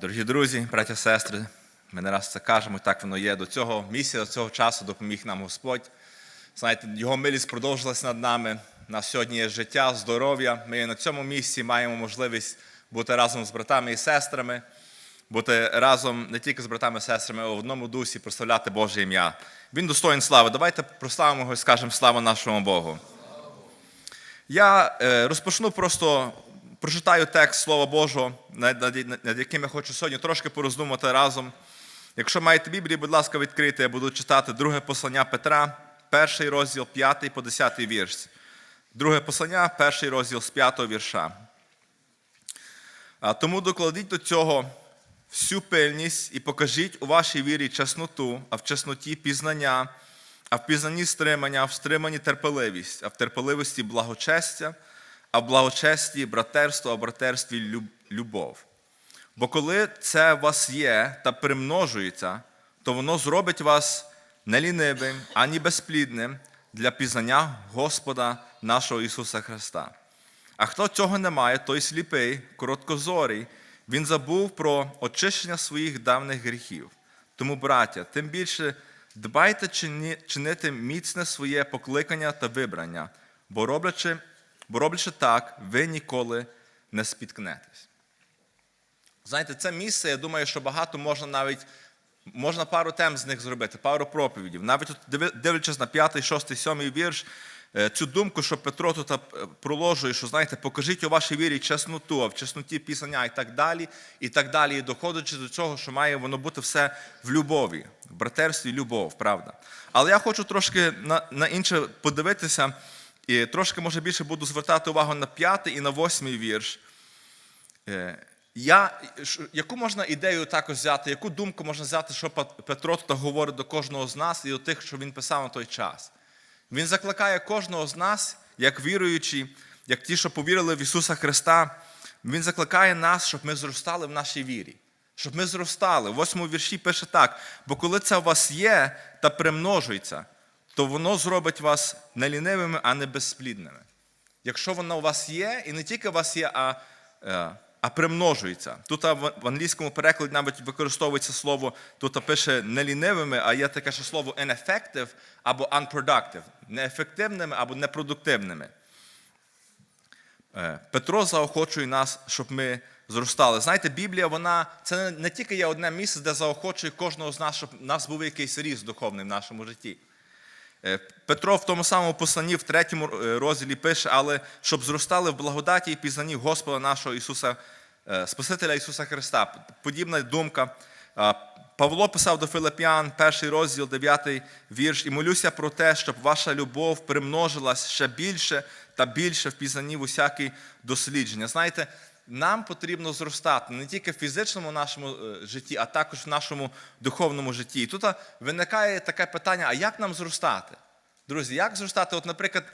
Дорогі друзі, браття, сестри, ми не раз це кажемо, так воно є. До цього місця, до цього часу допоміг нам Господь. Знаєте, його милість продовжилась над нами. Нас сьогодні є життя, здоров'я. Ми на цьому місці маємо можливість бути разом з братами і сестрами, бути разом не тільки з братами і сестрами, а в одному дусі прославляти Боже ім'я. Він достоїн слави. Давайте прославимо його і скажемо слава нашому Богу. Я е, розпочну просто прочитаю текст Слова Божого, над, яким я хочу сьогодні трошки пороздумати разом. Якщо маєте Біблію, будь ласка, відкрийте, я буду читати друге послання Петра, перший розділ, 5 по 10 вірш. Друге послання, перший розділ з 5 вірша. Тому докладіть до цього всю пильність і покажіть у вашій вірі чесноту, а в чесноті пізнання, а в пізнанні стримання, а в стриманні терпеливість, а в терпеливості благочестя, а в благочесті братерство, а в братерстві люб- любов. Бо коли це у вас є та примножується, то воно зробить вас не лінивим, ані безплідним для пізнання Господа нашого Ісуса Христа. А хто цього не має, той сліпий, короткозорий, він забув про очищення своїх давних гріхів. Тому, браття, тим більше дбайте чинити міцне своє покликання та вибрання, бо роблячи, бо роблячи так, ви ніколи не спіткнетесь. Знаєте, це місце, я думаю, що багато можна навіть, можна пару тем з них зробити, пару проповідів. Навіть тут, дивлячись на 5, 6, 7 вірш, е, цю думку, що Петро тут е, проложує, що знаєте, покажіть у вашій вірі чесноту, а в чесноті пісання і так далі, і так далі, і доходячи до цього, що має воно бути все в любові, в братерстві любов, правда. Але я хочу трошки на, на інше подивитися, і трошки, може, більше буду звертати увагу на п'ятий і на восьмий вірш. Е, Я, яку можна ідею також взяти, яку думку можна взяти, що Петро тут говорить до кожного з нас і до тих, що він писав на той час? Він закликає кожного з нас, як віруючі, як ті, що повірили в Ісуса Христа, Він закликає нас, щоб ми зростали в нашій вірі. Щоб ми зростали. В восьмому вірші пише так: бо коли це у вас є та примножується, то воно зробить вас не лінивими, а не безплідними. Якщо воно у вас є, і не тільки у вас є, а, е, а примножується. Тут в англійському перекладі навіть використовується слово, тут пише не лінивими, а є таке ще слово ineffective або unproductive, неефективними або непродуктивними. Е, Петро заохочує нас, щоб ми зростали. Знаєте, Біблія, вона це не тільки є одне місце, де заохочує кожного з нас, щоб у нас був якийсь ріст духовний в нашому житті. Е, Петро в тому самому посланні, в третьому е, розділі пише, але щоб зростали в благодаті і пізнанні Господа нашого Ісуса, е, Спасителя Ісуса Христа. Подібна думка. Павло писав до Филип'ян, перший розділ, дев'ятий вірш, і молюся про те, щоб ваша любов примножилась ще більше та більше в пізнанні в усякі дослідження. Знаєте, нам потрібно зростати не тільки в фізичному нашому е, житті, а також в нашому духовному житті. І тут виникає таке питання: а як нам зростати? Друзі, як зростати? От, наприклад,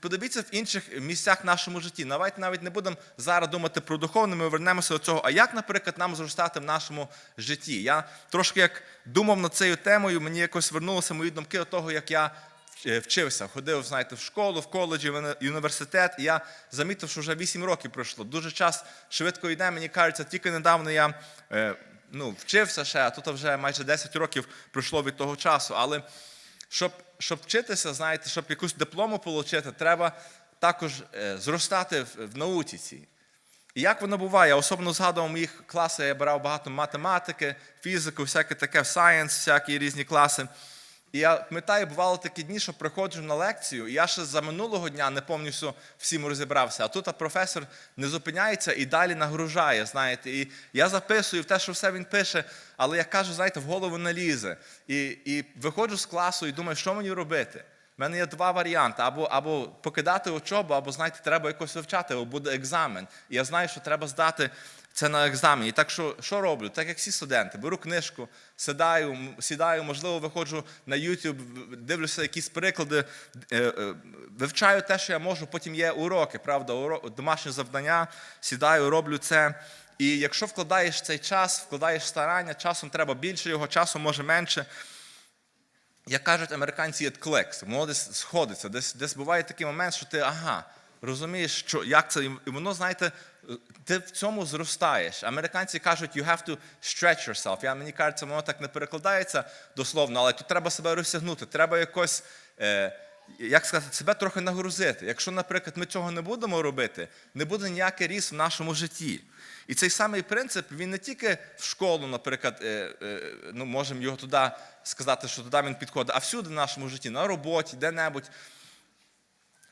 подивіться в інших місцях в нашому житті. Давайте навіть не будемо зараз думати про духовне, ми вернемося до цього. А як, наприклад, нам зростати в нашому житті? Я трошки як думав над цією темою, мені якось вернулися мої думки до того, як я вчився, ходив, знаєте, в школу, в коледжі, в університет, і я замітив, що вже 8 років пройшло. Дуже час швидко йде, мені кажеться, тільки недавно я е, ну, вчився ще, а тут вже майже 10 років пройшло від того часу. Але щоб, щоб вчитися, знаєте, щоб якусь диплому отримати, треба також е, зростати в науці цій. І як воно буває, я особливо згадував моїх класи, я брав багато математики, фізику, всяке таке, сайенс, всякі різні класи. І я пам'ятаю, бувало такі дні, що приходжу на лекцію, і я ще за минулого дня не повністю всім розібрався. А тут а професор не зупиняється і далі нагружає, знаєте. І я записую в те, що все він пише, але я кажу, знаєте, в голову не лізе. І, і виходжу з класу і думаю, що мені робити. У мене є два варіанти: або, або покидати учобу, або, знаєте, треба якось вивчати, або буде екзамен. І я знаю, що треба здати це на екзамені. Так що, що роблю? Так як всі студенти, беру книжку, сідаю, сідаю, можливо, виходжу на YouTube, дивлюся якісь приклади, е, е, вивчаю те, що я можу, потім є уроки, правда, домашнє завдання, сідаю, роблю це. І якщо вкладаєш цей час, вкладаєш старання, часом треба більше його, часом може менше. Як кажуть американці, it clicks, воно десь сходиться, десь, десь буває такий момент, що ти ага, розумієш, що, як це, і воно, знаєте, ти в цьому зростаєш. Американці кажуть, you have to stretch yourself. Я, мені кажеться, воно так не перекладається дословно, але тут треба себе розсягнути. Треба якось, е, як сказати, себе трохи нагрузити. Якщо, наприклад, ми цього не будемо робити, не буде ніякий ріст в нашому житті. І цей самий принцип, він не тільки в школу, наприклад, е, е, ну, можемо його туди сказати, що туди він підходить, а всюди в нашому житті, на роботі, де-небудь.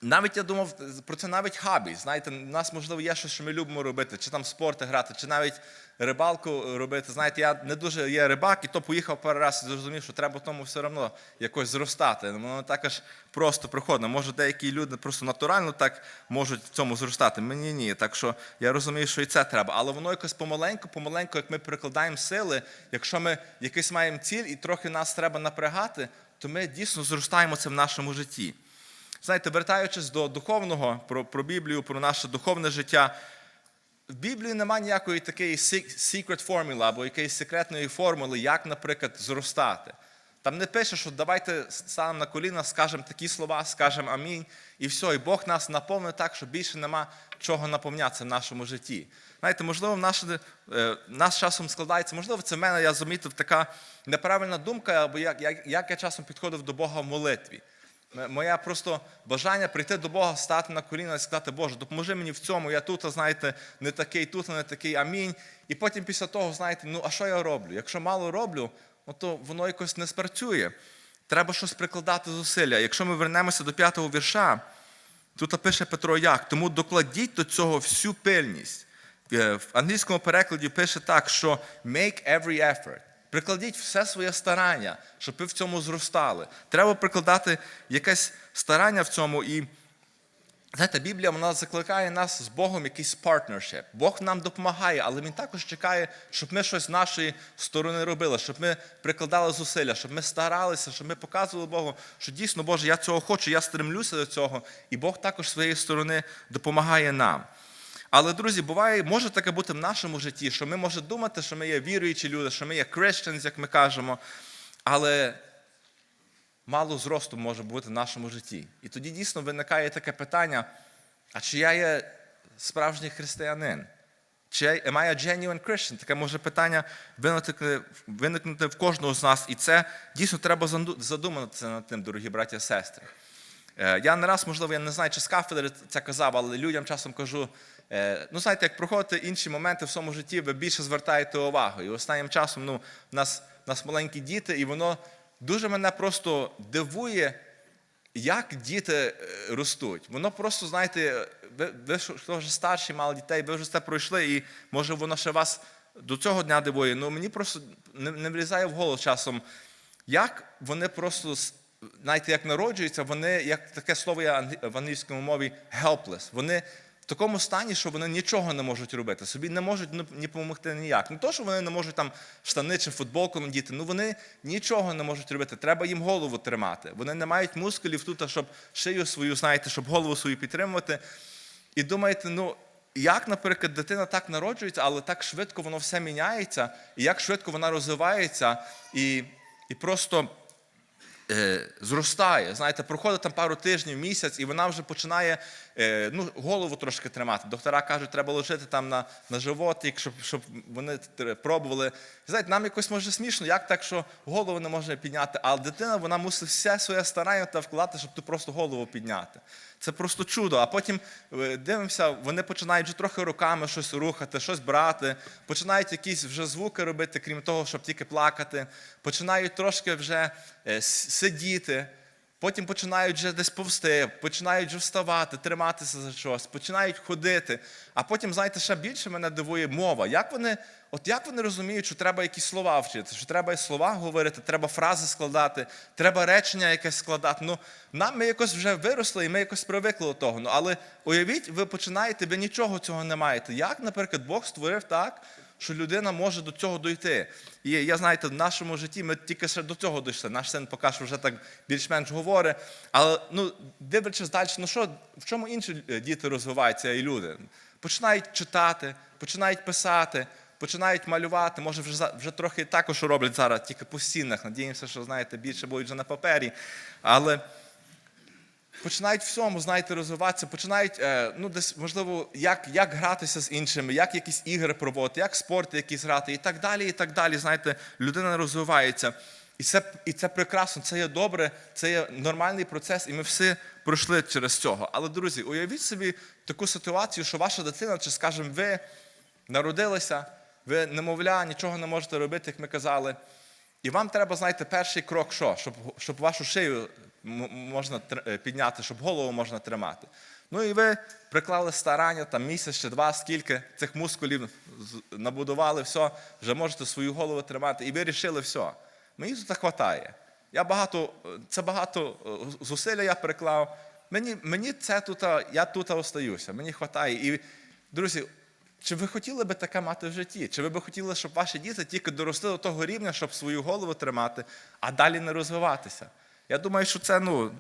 Навіть я думав про це навіть хабі. Знаєте, у нас, можливо, є щось, що ми любимо робити, чи там спорти грати, чи навіть рибалку робити. Знаєте, я не дуже є рибак, і то поїхав пару і зрозумів, що треба тому все одно якось зростати. Воно також просто приходить. Може, деякі люди просто натурально так можуть в цьому зростати. Мені ні. Так що я розумію, що і це треба. Але воно якось помаленьку, помаленьку, як ми прикладаємо сили, якщо ми якийсь маємо ціль і трохи нас треба напрягати, то ми дійсно зростаємо це в нашому житті. Знаєте, вертаючись до духовного, про, про Біблію, про наше духовне життя, в Біблії немає ніякої такої secret формули або якоїсь секретної формули, як, наприклад, зростати. Там не пише, що давайте станемо на коліна, скажемо такі слова, скажемо амінь, і все, і Бог нас наповнить так, що більше нема чого наповнятися в нашому житті. Знаєте, можливо, в наш, е, нас часом складається, можливо, це в мене я замітив така неправильна думка, або як, як, як я часом підходив до Бога в молитві. Моє просто бажання прийти до Бога, стати на коліна і сказати, Боже, допоможи мені в цьому, я тут, знаєте, не такий, тут не такий, амінь. І потім після того, знаєте, ну а що я роблю? Якщо мало роблю, ну, то воно якось не спрацює. Треба щось прикладати зусилля. Якщо ми вернемося до п'ятого вірша, тут пише Петро як, тому докладіть до цього всю пильність. Е, В англійському перекладі пише так, що make every effort. Прикладіть все своє старання, щоб ви в цьому зростали. Треба прикладати якесь старання в цьому. І знаєте, Біблія вона закликає нас з Богом якийсь partnership. Бог нам допомагає, але Він також чекає, щоб ми щось з нашої сторони робили, щоб ми прикладали зусилля, щоб ми старалися, щоб ми показували Богу, що дійсно, Боже, я цього хочу, я стремлюся до цього, і Бог також своєї сторони допомагає нам. Але, друзі, буває, може таке бути в нашому житті, що ми можемо думати, що ми є віруючі люди, що ми є Christians, як ми кажемо, але мало зросту може бути в нашому житті. І тоді дійсно виникає таке питання: а чи я є справжній християнин? Чи am I a genuine Christian? Таке може питання виникнути, виникнути в кожного з нас. І це дійсно треба задуматися над тим, дорогі браті і сестри. Е, Я не раз, можливо, я не знаю, чи з кафедри це казав, але людям часом кажу: ну, знаєте, як проходите інші моменти в своєму житті, ви більше звертаєте увагу. І останнім часом ну, в нас, в нас маленькі діти, і воно дуже мене просто дивує, як діти е, ростуть. Воно просто, знаєте, ви, ви хто вже старші, мали дітей, ви вже це пройшли, і може воно ще вас до цього дня дивує. Ну мені просто не, не влізає в голову часом, як вони просто знаєте, як народжуються, вони, як таке слово є в англійському мові helpless. Вони в такому стані, що вони нічого не можуть робити, собі не можуть ні допомогти ніяк. Не то, що вони не можуть там штани чи футболку надіти, ну вони нічого не можуть робити. Треба їм голову тримати. Вони не мають мускулів тут, щоб шию свою, знаєте, щоб голову свою підтримувати. І думаєте, ну. Як, наприклад, дитина так народжується, але так швидко воно все міняється, і як швидко вона розвивається, і і просто е, зростає. Знаєте, проходить там пару тижнів, місяць, і вона вже починає ну, голову трошки тримати. Доктора кажуть, треба ложити там на на животик, щоб щоб вони пробували. Знаєте, нам якось може смішно, як так, що голову не може підняти, а дитина вона мусить все своє старання та вкладати, щоб ти просто голову підняти. Це просто чудо. А потім е, дивимося, вони починають вже трохи руками щось рухати, щось брати, починають якісь вже звуки робити, крім того, щоб тільки плакати, починають трошки вже е, сидіти. Потім починають вже десь повсти, починають вже вставати, триматися за щось, починають ходити. А потім, знаєте, ще більше мене дивує мова. Як вони от як вони розуміють, що треба якісь слова вчити, що треба слова говорити, треба фрази складати, треба речення якесь складати. Ну, Нам ми якось вже виросли і ми якось привикли до того. Ну, Але уявіть, ви починаєте, ви нічого цього не маєте. Як, наприклад, Бог створив так, що людина може до цього дойти. І я знаєте, в нашому житті ми тільки ще до цього дійшли. Наш син поки що вже так більш-менш говорить. Але ну, дивлячись далі, ну що, в чому інші діти розвиваються і люди? Починають читати, починають писати. Починають малювати, може, вже вже трохи також роблять зараз, тільки по стінах. Надіємося, що знаєте, більше будуть вже на папері. Але починають всьому, знаєте, розвиватися, починають, е, ну, десь, можливо, як, як гратися з іншими, як якісь ігри проводити, як спорти якісь грати, і так далі, і так далі. Знаєте, людина розвивається. І це, і це прекрасно, це є добре, це є нормальний процес, і ми всі пройшли через цього. Але, друзі, уявіть собі таку ситуацію, що ваша дитина, чи, скажімо, ви народилися, ви немовля, нічого не можете робити, як ми казали. І вам треба, знаєте, перший крок, що? Щоб, щоб вашу шию можна е, підняти, щоб голову можна тримати. Ну і ви приклали старання, там місяць чи два, скільки цих мускулів набудували, все, вже можете свою голову тримати, і ви рішили все. Мені тут хватає. Я багато, е, це багато е, зусилля я переклав. Мені, мені це тут, я тут остаюся, мені вистачає. І, друзі, чи ви хотіли би таке мати в житті? Чи ви би хотіли, щоб ваші діти тільки доросли до того рівня, щоб свою голову тримати, а далі не розвиватися? Я думаю, що це ну,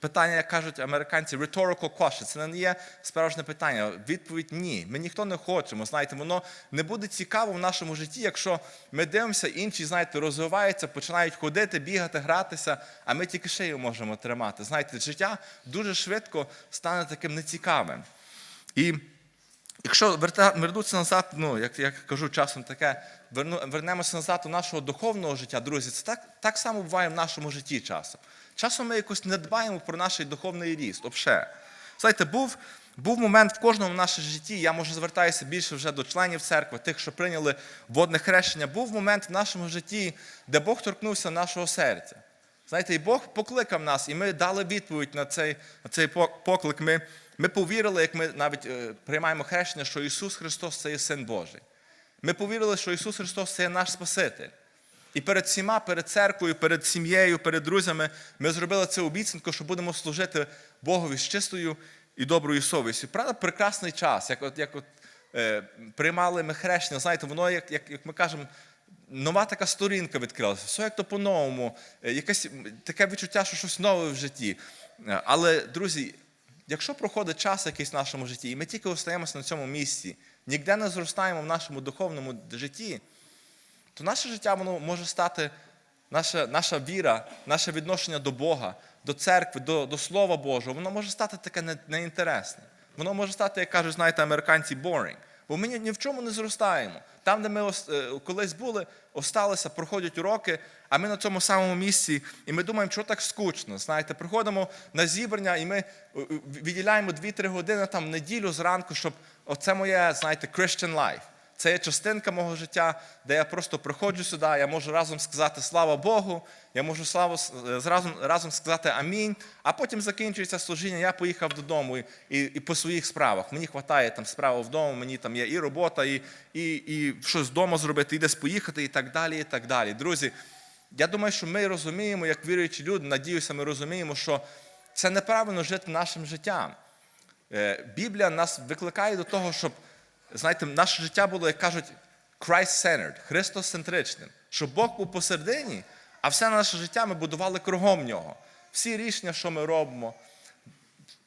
питання, як кажуть американці, rhetorical question. Це не є справжнє питання. Відповідь ні. Ми ніхто не хочемо. Знаєте, воно не буде цікаво в нашому житті, якщо ми дивимося, інші, знаєте, розвиваються, починають ходити, бігати, гратися, а ми тільки шию можемо тримати. Знаєте, життя дуже швидко стане таким нецікавим. І Якщо вернутися назад, ну як я кажу часом таке, вернемося назад у нашого духовного життя, друзі, це так, так само буває в нашому житті часом. Часом ми якось не дбаємо про наш духовний ріст. Обше. Знаєте, був, був момент в кожному нашому житті, я може звертаюся більше вже до членів церкви, тих, що прийняли водне хрещення, був момент в нашому житті, де Бог торкнувся нашого серця. Знаєте, і Бог покликав нас, і ми дали відповідь на цей, на цей поклик. Ми, ми повірили, як ми навіть е, приймаємо хрещення, що Ісус Христос це є Син Божий. Ми повірили, що Ісус Христос це є наш Спаситель. І перед всіма, перед церквою, перед сім'єю, перед друзями ми зробили це обіцянку, що будемо служити Богові з чистою і доброю совістю. Правда, прекрасний час, як от, як от е, приймали ми хрещення, знаєте, воно, як, як, як ми кажемо, нова така сторінка відкрилася, все як то по-новому, е, якесь таке відчуття, що щось нове в житті. Е, Але, друзі, якщо проходить час якийсь в нашому житті, і ми тільки остаємося на цьому місці, ніде не зростаємо в нашому духовному житті, то наше життя воно може стати, наша, наша віра, наше відношення до Бога, до церкви, до, до Слова Божого, воно може стати таке неінтересне. Воно може стати, як кажуть, знаєте, американці, boring. Бо ми ні, в чому не зростаємо. Там, де ми е, колись були, осталися, проходять уроки, а ми на цьому самому місці, і ми думаємо, що так скучно. Знаєте, приходимо на зібрання, і ми е, е, відділяємо 2-3 години там неділю зранку, щоб оце моє, знаєте, Christian life. Це є частинка мого життя, де я просто приходжу сюди, я можу разом сказати слава Богу, я можу славу, е, разом, разом сказати амінь, а потім закінчується служіння, я поїхав додому і, і, і по своїх справах. Мені вистачає там справи вдома, мені там є і робота, і, і, і щось вдома зробити, і десь поїхати, і так далі. і так далі. Друзі, я думаю, що ми розуміємо, як віруючі люди, надіюся, ми розуміємо, що це неправильно жити нашим життям. Е, Біблія нас викликає до того, щоб знаєте, наше життя було, як кажуть, Christ-centered, Христос-центричним. Щоб Бог був посередині, а все наше життя ми будували кругом нього. Всі рішення, що ми робимо,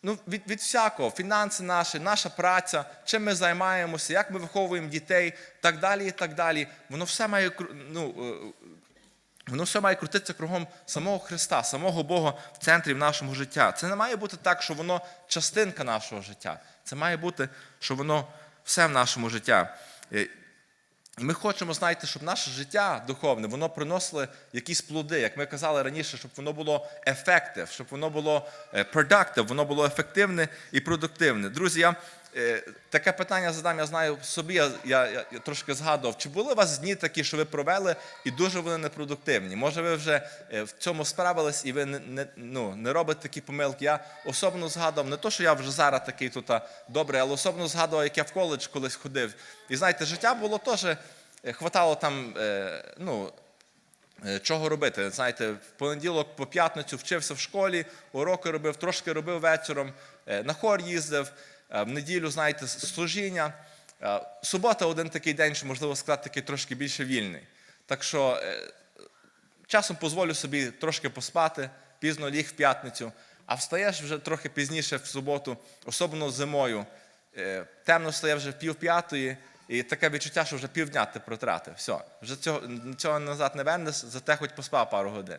ну, від, від всякого, фінанси наші, наша праця, чим ми займаємося, як ми виховуємо дітей, так далі, і так далі. Воно все має ну, е, Воно все має крутитися кругом самого Христа, самого Бога в центрі в нашому життя. Це не має бути так, що воно частинка нашого життя. Це має бути, що воно все в нашому життя. Е, І ми хочемо, знаєте, щоб наше життя духовне, воно приносило якісь плоди, як ми казали раніше, щоб воно було effective, щоб воно було е, productive, воно було ефективне і продуктивне. Друзі, я таке питання задам, я знаю собі, я, я, я трошки згадував, чи були у вас дні такі, що ви провели і дуже вони непродуктивні? Може, ви вже е, в цьому справились і ви не, не, ну, не робите такі помилки? Я особливо згадував, не то, що я вже зараз такий тут добрий, але особливо згадував, як я в коледж колись ходив. І знаєте, життя було теж, е, хватало там, е, ну, Е, Чого робити? Знаєте, в понеділок по п'ятницю вчився в школі, уроки робив, трошки робив вечором, е, на хор їздив, е, в неділю, знаєте, служіння. Е, Субота один такий день, що, можливо сказати, такий трошки більше вільний. Так що е, часом дозволю собі трошки поспати, пізно ліг в п'ятницю, а встаєш вже трохи пізніше в суботу, особливо зимою. Е, Темно стає вже пів п'ятої, і таке відчуття, що вже півдня ти протратив. Все, вже цього, цього назад не вернеш, зате хоч поспав пару годин.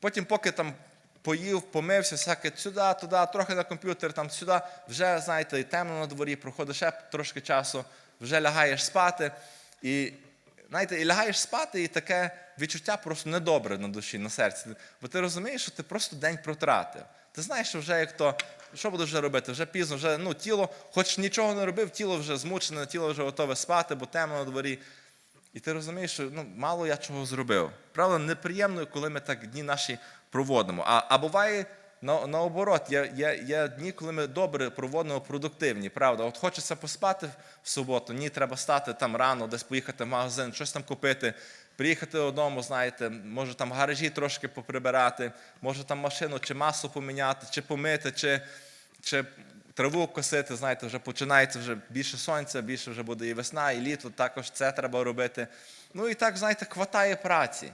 Потім, поки там поїв, помився, всяке сюди, туди, трохи на комп'ютер, там сюди, вже, знаєте, і темно на дворі, проходить ще трошки часу, вже лягаєш спати. І знаєте, і лягаєш спати, і таке відчуття просто недобре на душі, на серці. Бо ти розумієш, що ти просто день протратив. Ти знаєш, що вже як то, що будеш вже робити? Вже пізно, вже ну, тіло, хоч нічого не робив, тіло вже змучене, тіло вже готове спати, бо темно на дворі. І ти розумієш, що ну, мало я чого зробив. Правда, неприємно, коли ми так дні наші проводимо. А, а буває на, наоборот, є, є, є дні, коли ми добре проводимо продуктивні. Правда, от хочеться поспати в суботу, ні, треба стати там рано, десь поїхати в магазин, щось там купити, приїхати додому, знаєте, може там гаражі трошки поприбирати, може там машину чи масу поміняти, чи помити, чи, чи траву косити, знаєте, вже починається вже більше сонця, більше вже буде і весна, і літо, також це треба робити. Ну і так, знаєте, хватає праці.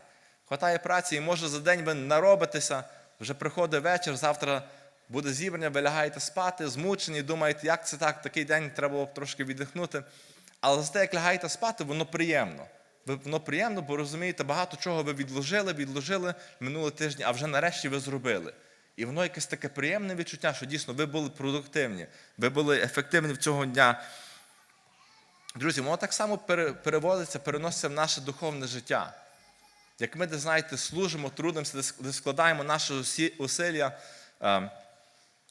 Хватає праці, і може за день ви наробитеся, вже приходить вечір, завтра буде зібрання, ви лягаєте спати, змучені, думаєте, як це так, такий день треба трошки віддихнути. Але за те, як лягаєте спати, воно приємно. Воно приємно, бо розумієте, багато чого ви відложили, відложили минулий тиждень, а вже нарешті ви зробили. І воно якесь таке приємне відчуття, що дійсно ви були продуктивні, ви були ефективні в цього дня. Друзі, воно так само переводиться, переноситься в наше духовне життя. Як ми, де знаєте, служимо, трудимося, де складаємо наші усилля, е,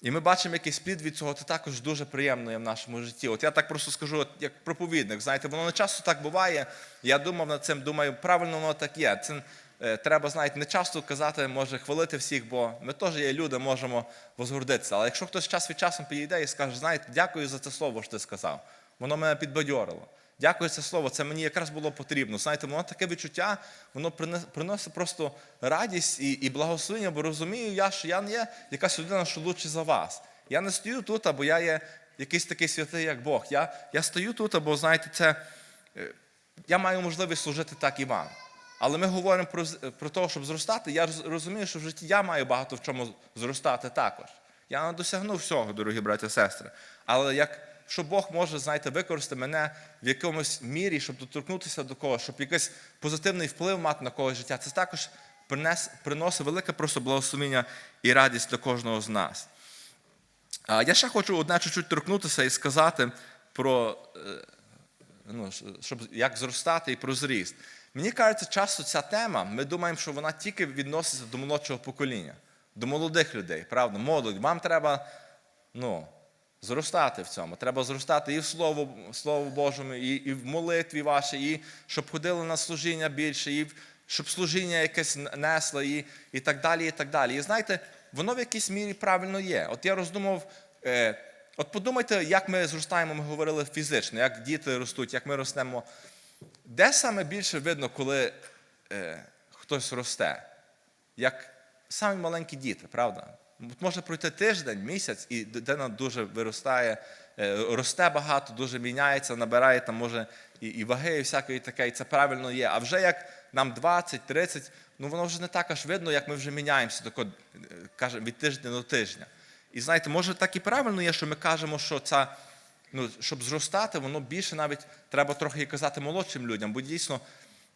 і ми бачимо якийсь плід від цього, це також дуже приємно є в нашому житті. От я так просто скажу, як проповідник, знаєте, воно не часто так буває. Я думав над цим, думаю, правильно воно так є. Це е, треба, знаєте, не часто казати, може хвалити всіх, бо ми теж є люди, можемо возгордитися. Але якщо хтось час від часу підійде і скаже, знаєте, дякую за це слово, що ти сказав, воно мене підбадьорило. Дякую за слово, це мені якраз було потрібно. Знаєте, воно таке відчуття, воно приносить просто радість і, і благословення, бо розумію я, що я не є якась людина, що лучше за вас. Я не стою тут, або я є якийсь такий святий, як Бог. Я, я стою тут, або знаєте, це е, я маю можливість служити так і вам. Але ми говоримо про, про те, щоб зростати. Я роз- розумію, що в житті я маю багато в чому зростати також. Я не досягну всього, дорогі браті і сестри. Але як що Бог може, знаєте, використати мене в якомусь мірі, щоб доторкнутися до когось, щоб якийсь позитивний вплив мати на когось життя, це також принес, приносить велике просто благословення і радість для кожного з нас. Я ще хочу одне чуть-чуть торкнутися і сказати про е, ну, щоб як зростати і про зріст. Мені кажеться, часто ця тема, ми думаємо, що вона тільки відноситься до молодшого покоління, до молодих людей, правда, молодь. Вам треба ну, зростати в цьому. Треба зростати і в Слово, Слово Божому, і, і в молитві вашій, і щоб ходили на служіння більше, і щоб служіння якесь несло, і, і так далі, і так далі. І знаєте, воно в якійсь мірі правильно є. От я роздумав. Е, От подумайте, як ми зростаємо, ми говорили фізично, як діти ростуть, як ми ростемо. Де саме більше видно, коли е, хтось росте? Як самі маленькі діти, правда? Може пройти тиждень, місяць, і дитина дуже виростає, е, росте багато, дуже міняється, набирає там, може, і, і ваги, і всякої таке, і це правильно є. А вже як нам 20-30, ну воно вже не так аж видно, як ми вже міняємося, тако, е, кажемо, від тижня до тижня. І знаєте, може так і правильно є, що ми кажемо, що ця, ну, щоб зростати, воно більше навіть треба трохи казати молодшим людям, бо дійсно,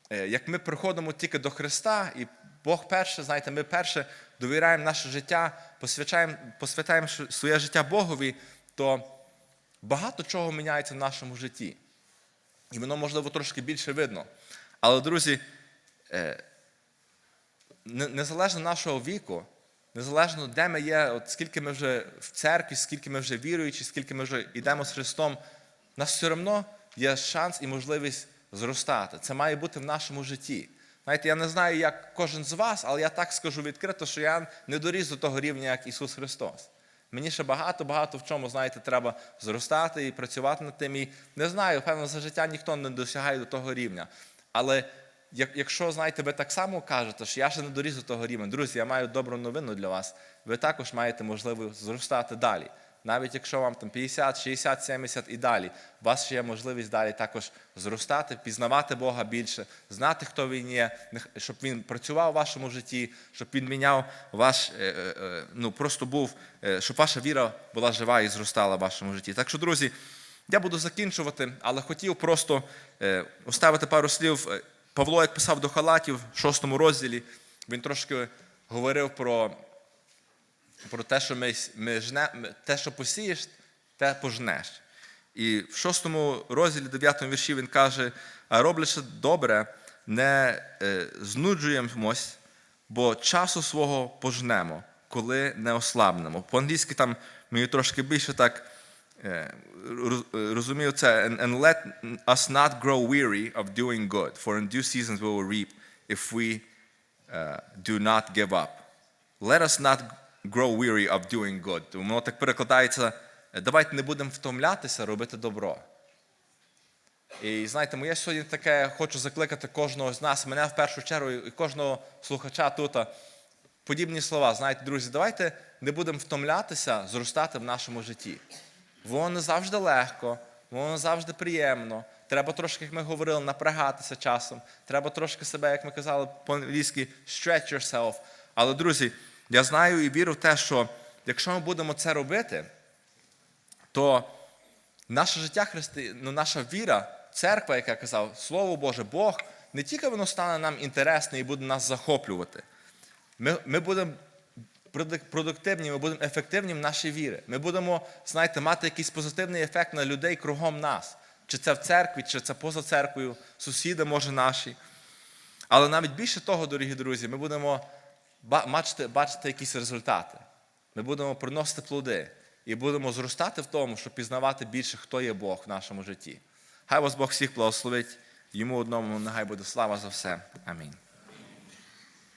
е, як ми приходимо тільки до Христа, і Бог перше, знаєте, ми перше довіряємо наше життя, посвячаємо, посвятаємо своє життя Богові, то багато чого міняється в нашому житті. І воно, можливо, трошки більше видно. Але, друзі, е, незалежно нашого віку, незалежно де ми є, от скільки ми вже в церкві, скільки ми вже віруючі, скільки ми вже йдемо з Христом, у нас все одно є шанс і можливість зростати. Це має бути в нашому житті. Знаєте, я не знаю, як кожен з вас, але я так скажу відкрито, що я не доріс до того рівня, як Ісус Христос. Мені ще багато-багато в чому, знаєте, треба зростати і працювати над тим. І не знаю, певно, за життя ніхто не досягає до того рівня. Але якщо, знаєте, ви так само кажете, що я ще не доріс до того рівня, друзі, я маю добру новину для вас. Ви також маєте можливість зростати далі. Навіть якщо вам там 50, 60, 70 і далі, у вас ще є можливість далі також зростати, пізнавати Бога більше, знати, хто він є, щоб він працював у вашому житті, щоб він міняв ваш, е, е, е, ну просто був, щоб ваша віра була жива і зростала в вашому житті. Так що, друзі, я буду закінчувати, але хотів просто оставити пару слів. Павло, як писав до Халатів в шостому розділі, він трошки говорив про про те, що ми, ми жне, те, що посієш, те пожнеш. І в шостому розділі, дев'ятому вірші він каже: а роблячи добре, не е, знуджуємось, бо часу свого пожнемо, коли не ослабнемо. По-англійськи там мені трошки більше так е, е, розумію це. And, let us not grow weary of doing good, for in due seasons we will reap if we uh, do not give up. Let us not grow weary of doing good. Воно так перекладається, давайте не будемо втомлятися робити добро. І знаєте, моє сьогодні таке хочу закликати кожного з нас, мене в першу чергу і кожного слухача тут. Подібні слова, знаєте, друзі, давайте не будемо втомлятися зростати в нашому житті. Воно не завжди легко, воно не завжди приємно. Треба трошки, як ми говорили, напрягатися часом. Треба трошки себе, як ми казали по-англійськи, stretch yourself. Але, друзі, я знаю і вірю в те, що якщо ми будемо це робити, то наше життя христи... ну, наша віра, церква, як я казав, Слово Боже, Бог, не тільки воно стане нам інтересне і буде нас захоплювати. Ми, ми будемо продуктивні, ми будемо ефективні в нашій вірі. Ми будемо, знаєте, мати якийсь позитивний ефект на людей кругом нас. Чи це в церкві, чи це поза церквою, сусіди, може, наші. Але навіть більше того, дорогі друзі, ми будемо бачити, бачити якісь результати. Ми будемо приносити плоди і будемо зростати в тому, щоб пізнавати більше, хто є Бог в нашому житті. Хай вас Бог всіх благословить. Йому одному нехай буде слава за все. Амінь.